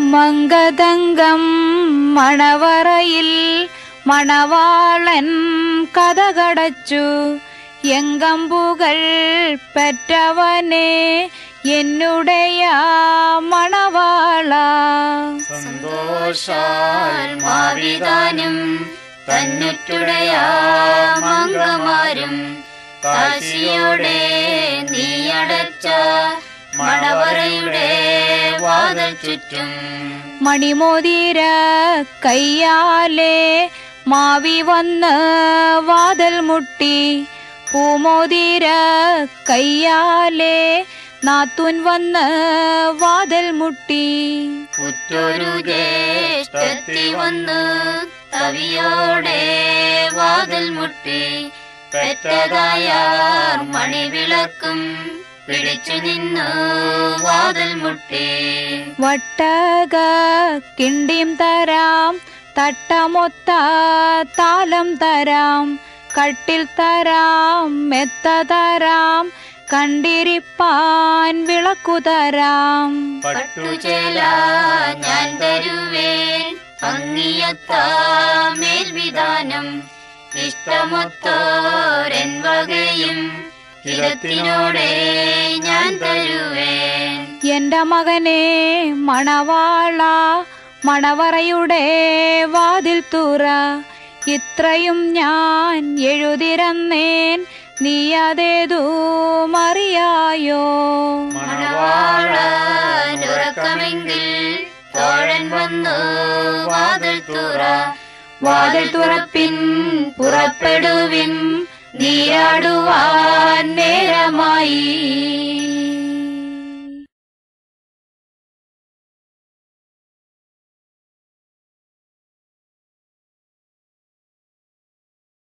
മങ്കതങ്കം മണവറയിൽ മണവാളൻ കഥകടച്ചു. എങ്കമ്പുകൾ പെറ്റവനെ എന്നുടയ മണവാള. സന്തോഷാൽ മാവിതാനും മംഗമാരും. കാശിയോടെ വാതൽ ചുറ്റും മണിമോതിര കയ്യാലെ മാവി വന്ന് വാതൽ മുട്ടി. പൂമോതിര കയ്യാലേ നാത്തൂൻ വന്ന് വാതൽ മുട്ടി. ഉറ്റൊരു ജ്യേഷ്ഠത്തി വന്ന് കവിയോടെ വാതിൽ മുട്ടി. പെറ്റതായ മണിവിളക്കും പിടിച്ചു നിന്നു വാതിൽ മുട്ടി. വട്ടക കിണ്ടിയും തരാം തട്ടമൊത്ത താലം തരാം കട്ടിൽ തരാം മെത്ത തരാം കണ്ടിരിപ്പാൻ വിളക്കു തരാം. പട്ടുചേല ഞാൻ തരുവേൻ ഭംഗിയത്ത മേൽവിധാനം. ഇഷ്ടമൊത്തോരൻ വകയും തരുവേൻ എന്റെ മകനെ മണവാള മണവറയുടെ വാതിൽ തുറ. ഇത്രയും ഞാൻ എഴുതിരന്നേൻ നീ അതേതു മറിയായോ മണവാളനുറക്കമെങ്കിൽ തോഴൻ വന്നു വാതിൽ തുറ. വാതിൽ തുറപ്പിൻ പുറപ്പെടുവിൻ നീരാടുവാൻ നേരമായി.